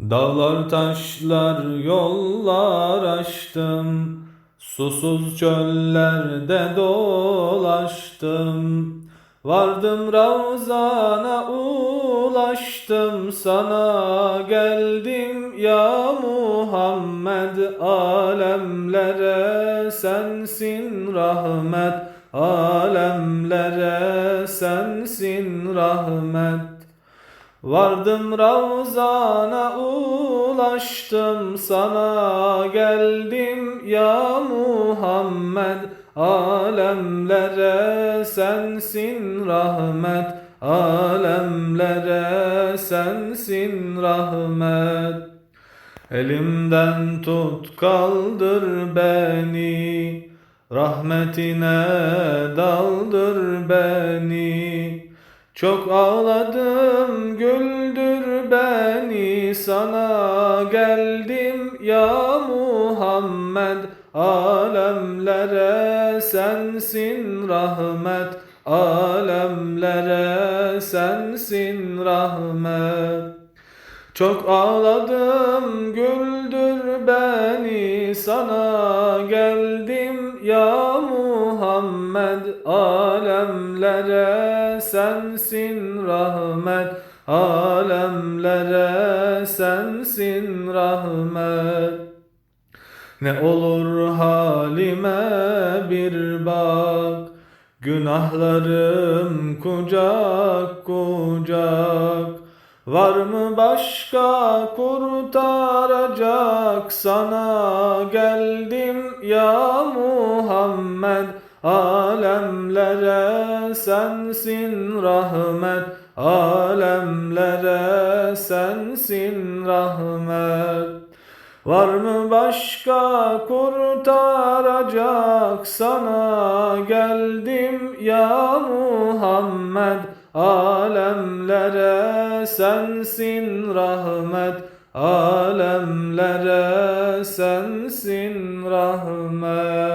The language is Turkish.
Dağlar taşlar yollar aştım. Susuz çöllerde dolaştım. Vardım Ravzana ulaştım. Sana geldim ya Muhammed. Alemlere sensin rahmet. Alemlere sensin rahmet Vardım Ravzana ulaştım sana geldim ya Muhammed. Alemlere sensin rahmet Alemlere sensin rahmet. Elimden tut kaldır beni Rahmetine daldır beni Çok ağladım güldür beni Sana. Geldim ya Muhammed Alemlere sensin rahmet. Alemlere sensin rahmet. Çok ağladım güldür beni sana. Geldim ya Muhammed alemlere sensin rahmet alemlere sensin rahmet. Ne olur halime bir bak Günahlarım kucak kucak. Var mı başka kurtaracak sana? Geldim ya Muhammed Alemlere sensin rahmet Alemlere sensin rahmet. Var mı başka kurtaracak sana? Geldim ya Muhammed Alemlere sensin rahmet Alemlere sensin rahmet